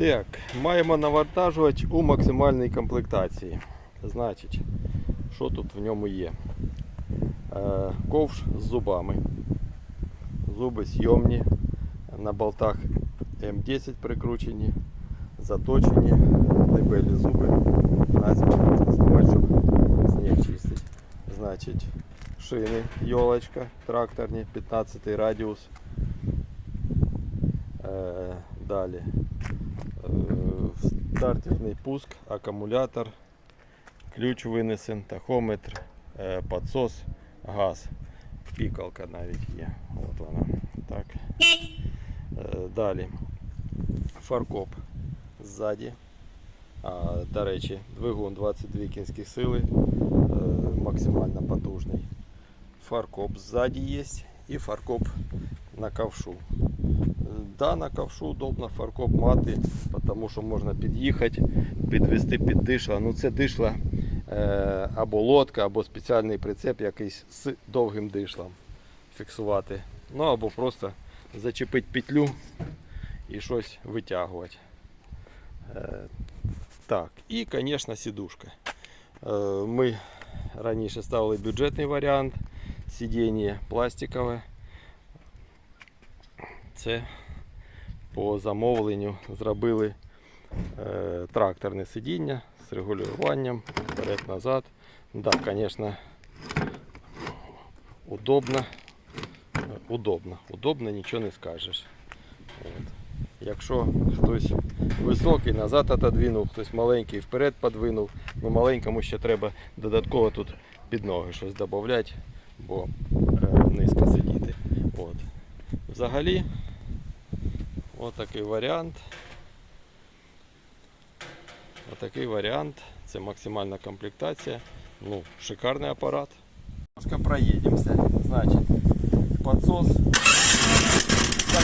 Так, маємо навантажувач у максимальній комплектації. Значить, що тут в ньому є? Е, ковш з зубами. Зуби зйомні. На болтах М10 прикручені, заточені, дебелі зуби. Назва можна знімати, щоб сніг чистить. Значить, шини, йолочка, тракторні, 15 радіус. Е, далі. Е, Стартерний пуск, акумулятор, ключ винесен, тахометр, е, підсос, газ. Пікалка навіть є. От вона. Так. Е, Далі. Фаркоп ззаді. А, до речі, двигун 22 кінських сили, максимально потужний. Фаркоп ззаді є і фаркоп на ковшу. Да, на ковшу удобно фаркоп мати, тому що можна під'їхати, підвести під дишла. Ну це дишла е, або лодка, або спеціальний прицеп якийсь з довгим дишлом фіксувати. Ну або просто зачепити петлю і щось витягувати. Е, так, і, звісно, сідушка. Е, ми раніше ставили бюджетний варіант, сидіння пластикове. Це по замовленню зробили е, тракторне сидіння з регулюванням вперед-назад. Да, звісно, удобно. Удобно. Удобно, нічого не скажеш. От. Якщо хтось високий, назад отодвинув, хтось маленький вперед подвинув, ну маленькому ще треба додатково тут під ноги щось додати, бо е, низько сидіти. От. Взагалі, отакий варіант. Отакий варіант. Це максимальна комплектація. Ну, шикарний апарат. Проїдемося. Значить, підсос. Так,